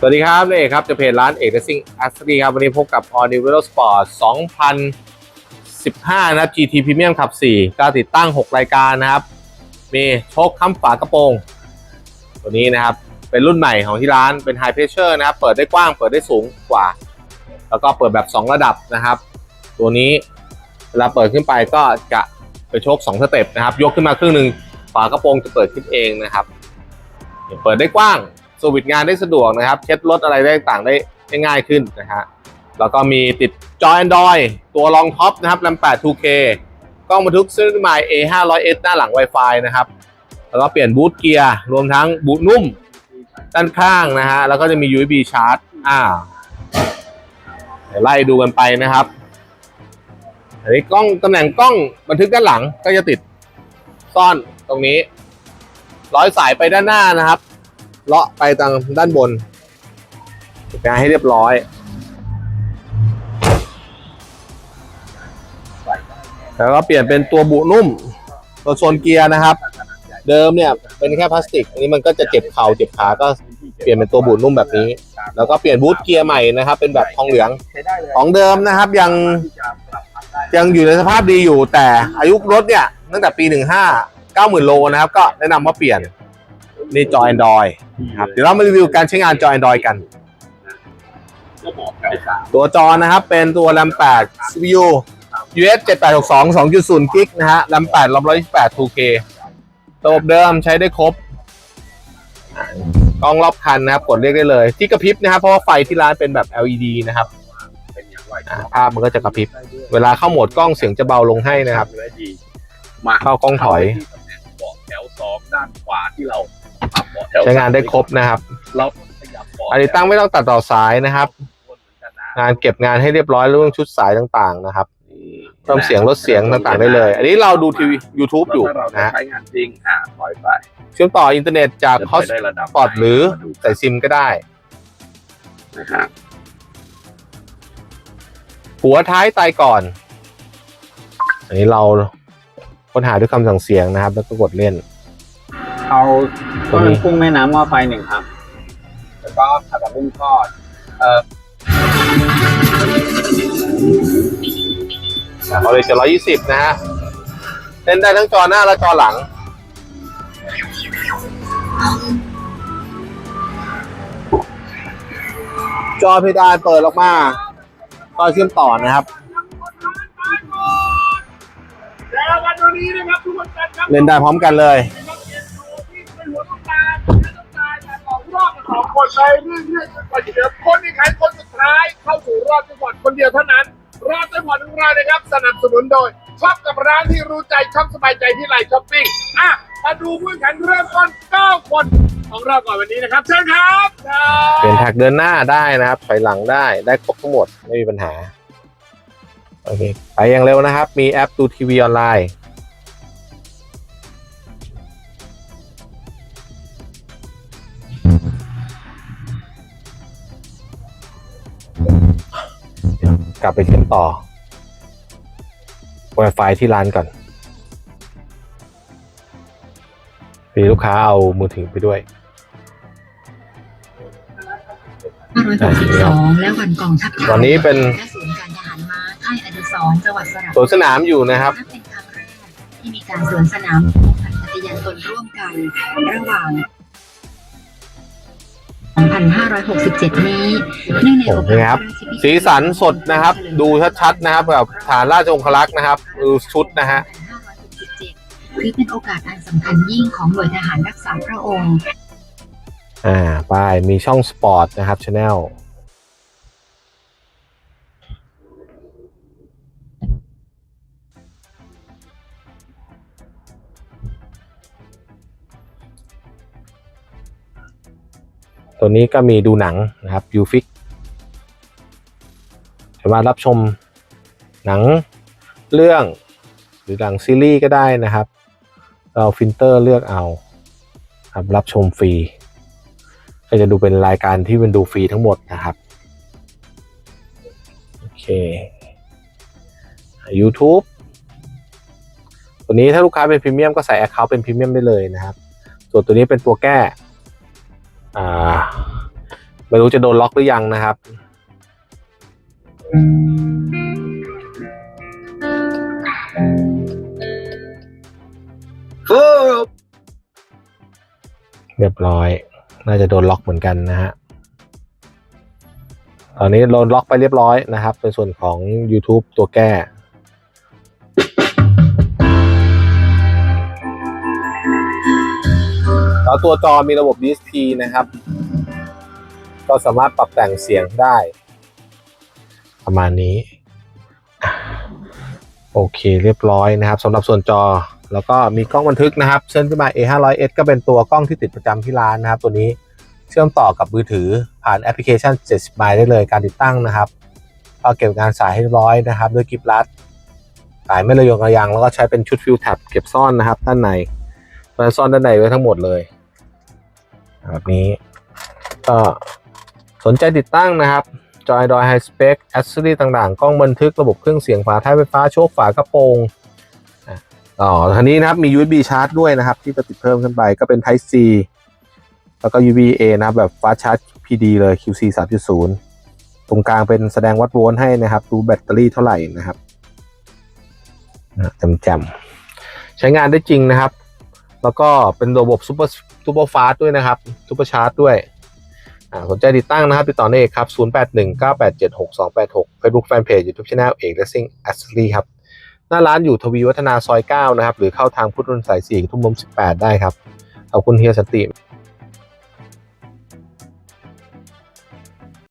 สวัสดีครับนี่เอกครับจะเพจร้านเอกซิ่งอัสรีครับ วันนี้พบกับ All New Velo Sport 2015 นะครับ GT Premium ขับ 4ก็ติดตั้ง 6 รายการนะครับ มีโชคค้ำฝากระโปรง ตัวนี้นะครับ เป็นรุ่นใหม่ของที่ร้านเป็น High Pressure นะครับ เปิดได้กว้างเปิดได้สูงกว่า แล้วก็เปิดแบบ 2 ระดับนะครับ ตัวนี้เวลาเปิดขึ้นไปก็จะเป็นโชค2สเต็ปนะครับ ยกขึ้นมาครึ่งหนึ่งฝากระโปรงจะเปิดขึ้นเองนะครับ เปิดได้กว้าง สวิตช์งานได้สะดวกนะครับเช็ดรถอะไรได้ต่างๆได้ง่ายขึ้นนะฮะแล้วก็มีติดจอ Android ตัวรองท็อปนะครับ RAM 8 2K กล้องบันทึกซึ่งหมาย A 5 0 0 S หน้าหลัง Wi-Fi นะครับ แล้วก็เปลี่ยนบูทเกียร์รวมทั้งบูทนุ่มด้านข้างนะฮะแล้วก็จะมี USB ชาร์จอ่าเดี๋ยวไล่ดูกันไปนะครับอันนี้กล้องตำแหน่งกล้องบันทึกด้านหลังก็จะติดซ่อนตรงนี้ ร้อยสายไปด้านหน้านะครับ เลาะไปทางด้านบนจัดการให้เรียบร้อยแล้วก็เปลี่ยนเป็นตัวบุนุ่ม ตัวโซนเกียร์นะครับ เดิมเนี่ยเป็นแค่พลาสติกอันนี้มันก็จะเจ็บเข่าเจ็บขาก็เปลี่ยนเป็นตัวบุนุ่มแบบนี้ แล้วก็เปลี่ยนบูทเกียร์ใหม่นะครับ เป็นแบบทองเหลืองของเดิมนะครับยังยังอยู่ในสภาพดีอยู่แต่อายุรถเนี่ยตั้งแต่ปี 15 90,000โลนะครับ ก็แนะนำว่าเปลี่ยน นี่จอ Android ครับเดี๋ยวเรามารีวิวการใช้งานจอ Android กันก็บอกแถวสามตัวจอนะครับเป็นตัว RAM 8 CPU US 7862 2.0กิกนะฮะ RAM 8 128 2K ระบบเดิมใช้ได้ครบอ่ากล้องรอบคันนะครับ กดเรียกได้เลย ที่กระพริบนะครับ เพราะว่าไฟที่ร้านเป็นแบบ LED นะครับเป็นอย่างไรอ่าภาพมันก็จะกระพริบ เวลาเข้าโหมดกล้องเสียงจะเบาลงให้นะครับเลยดีมาเข้ากล้องถอยเข้าไปที่ตำแหน่งเบาะแถวสองด้านขวาที่เรา ปรับเบาะแถวใช้งานได้ครบนะครับเราขยับเบาะอันนี้ตั้งไม่ต้องตัดต่อสายนะครับคนเหมือนกันนะงานเก็บงานให้เรียบร้อยเรื่องชุดสายต่างๆนะครับเพิ่มเสียงลดเสียงต่างๆได้เลย อันนี้เราดูทีวี YouTube อยู่แล้วถ้าเรานะฮะใช้งานจริงอ่าถอยไปเชื่อมต่ออินเทอร์เน็ตจากจะฮอไปสได้ระดับปอร์ตหรือมาดูใส่ซิมก็ได้นะฮะหัวท้ายตายก่อน อันนี้เราค้นหาด้วยคำสั่งเสียงนะครับ แล้วก็กดเล่น เอาตรต้งนนี้กุ้งแม่น้ำหม้อไฟหนึ่งครับ แล้วก็ผัดผักบุ้งทอด เอ่อเขาเลยจะร้อยี่สิบนะฮะเล่นได้ทั้งจอหน้าและจอหลัง จอเพดานเปิดออกมาก็เชื่อมต่อนะครับเล่นได้พร้อมกันเลย อบสองคนไปเรื่อยๆจนกว่าจะเหลือคนที่ใครคนสุดท้ายเข้าสู่รอบจังหวัดคนเดียวเท่านั้น รอบจังหวัดของเรานะครับ สนับสนุนโดยช็อปกับร้านที่รู้ใจช็อปสบายใจที่ไลน์ช้อปปิ้งอะมาดูผู้แข่งเริ่มต้น9คนของเราก่อนวันนี้นะครับเชิญครับครับเปลี่ยนแท็กเดินหน้าได้นะครับถอยหลังได้ได้ครบทั้งหมดไม่มีปัญหาโอเคไปอย่างเร็วนะครับ มีแอปดูทีวีออนไลน์ ลับไปเชื่อมต่อ Wi-Fi ที่ร้านก่อนมีลูกค้าเอามือถือไปด้วย562และวันกองทัพไทยวันนี้เป็นและศูนย์การทหารม้าค่ายอดิศรจังหวัดสระสวนสนามอยู่นะครับนับเป็นครั้งแรกที่มีการสวนสนามของพันปฏิญาณตนร่วมกันระหว่าง 2,567 นี้เนื่องในโอกาสนี่ครับ สีสันสดนะครับ ดูชัดๆนะครับแบบฐานราชองครักษ์นะครับดูชุดนะฮะ2567ถือเป็นโอกาสอันสำคัญยิ่งของหน่วยทหารรักษาพระองค์ อ่าป้ายมีช่องสปอร์ตนะครับช anel ตัวนี้ก็มีดูหนังนะครับยูฟิกสามารถรับชมหนังเรื่องหรือหนังซีรีส์ก็ได้นะครับเราฟิลเตอร์เลือกเอาครับรับชมฟรี ก็จะดูเป็นรายการที่เป็นดูฟรีทั้งหมดนะครับ โอเค YouTube ตัวนี้ถ้าลูกค้าเป็นพรีเมียมก็ใส่ Account เป็นพรีเมียมได้เลยนะครับ ส่วนตัวนี้เป็นตัวแก้ อ่า ไม่รู้จะโดนล็อกหรือยังนะครับ เรียบร้อย น่าจะโดนล็อกเหมือนกันนะฮะ ตอนนี้โดนล็อกไปเรียบร้อยนะครับ เป็นส่วนของ YouTube ตัวแก้ แล้วตัวจอมีระบบ DSP นะครับ ก็สามารถปรับแต่งเสียงได้ ประมาณนี้ โอเคเรียบร้อยนะครับสำหรับส่วนจอแล้วก็มีกล้องบันทึกนะครับเช่นที่มา A500S ก็เป็นตัวกล้องที่ติดประจำที่ร้านนะครับ ตัวนี้เชื่อมต่อกับมือถือผ่านแอปพลิเคชัน 70 m i ได้เลยการติดตั้งนะครับก็เก็บงานสายให้ร้อยนะครับ ด้วยกิฟลัดสายไม่ระยงระยางแล้วก็ใช้เป็นชุดฟิลแท็บเก็บซ่อนนะครับ ด้านในมันซ่อนด้านในไว้ทั้งหมดเลย แบบนี้ ก็สนใจติดตั้งนะครับจอยดอยไฮสเปคแอสเซอรี่ต่างๆ กล้องบันทึกระบบเครื่องเสียงฝาท้ายไฟฟ้าโชคฝากระโปรงอะอ๋อทีนี้นะครับมี USB ชาร์จด้วยนะครับ ที่จะติดเพิ่มขึ้นไปก็เป็น Type C แล้วก็ USB A นะครับแบบฟ้าชาร์จ PD เลย QC 3.0 ตรงกลางเป็นแสดงวัดโวลต์ให้นะครับ ดูแบตเตอรี่เท่าไหร่นะครับจำๆใช้งานได้จริงนะครับ แล้วก็เป็นระบบซูเปอร์ซูเปอร์ฟาสด้วยนะครับซูเปอร์ชาร์จด้วยสนใจติดตั้งนะครับ ติดต่อเอกครับ 0819876286 Facebook Fanpage YouTube Channel เอกและซิงแอสลีครับ หน้าร้านอยู่ทวีวัฒนาซอย 9 นะครับ หรือเข้าทางพุทธนนท์สาย4ทุ่มลม18 ได้ครับ ขอบคุณเฮียสติ